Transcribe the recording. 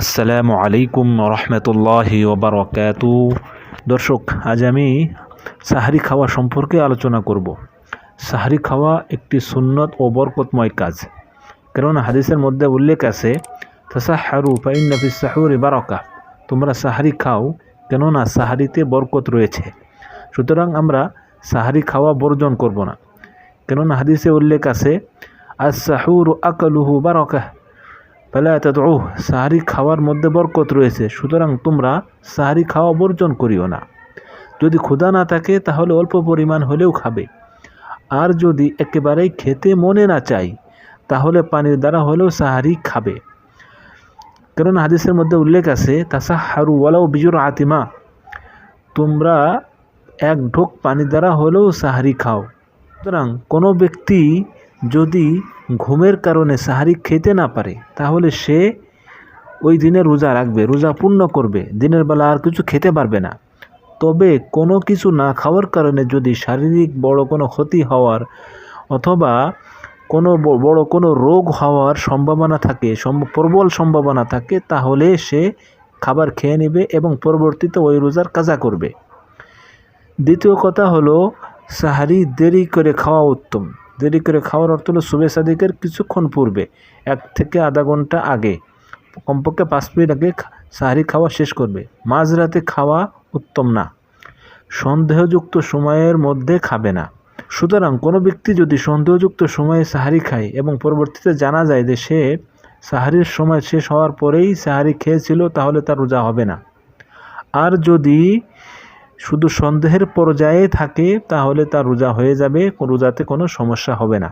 আসসালামু আলাইকুম রহমতুল্লাহি ওবরকাতু। দর্শক, আজ আমি সাহারি খাওয়া সম্পর্কে আলোচনা করব। সাহারি খাওয়া একটি সুন্নত ও বরকতময় কাজ। কেননা হাদিসের মধ্যে উল্লেখ আছে তাসাহারু ফাইন্নাফি সাহুরি বারকা। তোমরা সাহারি খাও, কেননা সাহারিতে বরকত রয়েছে। সুতরাং আমরা সাহারি খাওয়া বর্জন করব না। কেননা হাদিসে উল্লেখ আছে আস সাহুর আকালুহু বারকা পেলা তাদউ সাহারি খাওয়ার মধ্যে বরকত রয়েছে। সুতরাং তোমরা সাহারি খাওয়া বর্জন করিও না। যদি ক্ষুধা না থাকে, তাহলে অল্প পরিমাণ হলেও খাবে। আর যদি একেবারেই খেতে মনে না চাই তাহলে পানির দ্বারা হলেও সাহারি খাবে। কারণ হাদিসের মধ্যে উল্লেখ আছে তাসা হারু ওয়ালাও বিজুর আতিমা তোমরা এক ঢোক পানি দ্বারা হলেও সাহারি খাও। সুতরাং কোনো ব্যক্তি যদি ঘুমের কারণে সাহারি খেতে না পারে, তাহলে সে ওই দিনে রোজা রাখবে, রোজা পূর্ণ করবে, দিনের বেলা আর কিছু খেতে পারবে না। তবে কোনো কিছু না খাওয়ার কারণে যদি শারীরিক বড় কোনো ক্ষতি হওয়ার অথবা কোনো বড় কোনো রোগ হওয়ার সম্ভাবনা থাকে প্রবল সম্ভাবনা থাকে, তাহলে সে খাবার খেয়ে নেবে এবং পরবর্তীতে ওই রোজার কাজা করবে। দ্বিতীয় কথা হলো, সাহারি দেরি করে খাওয়া উত্তম। দেরি করে খাওয়ার অর্থ হলো শুভে সাদিকের কিছুক্ষণ পূর্বে, এক থেকে আধা ঘণ্টা আগে। কমপক্ষে পাঁচ মিনিট আগে সাহারি খাওয়া শেষ করবে। মাঝরাতে খাওয়া উত্তম না। সন্দেহযুক্ত সময়ের মধ্যে খাবে না। সুতরাং কোনো ব্যক্তি যদি সন্দেহযুক্ত সময়ে সাহারি খায় এবং পরবর্তীতে জানা যায় যে সে সাহারির সময় শেষ হওয়ার পরেই সাহারি খেয়েছিল, তাহলে তার রোজা হবে না। আর যদি শুধু সন্দেহের পর্যায়ে থাকে তাহলে তার রোজা হয়ে যাবে রোজাতে কোনো সমস্যা হবে না।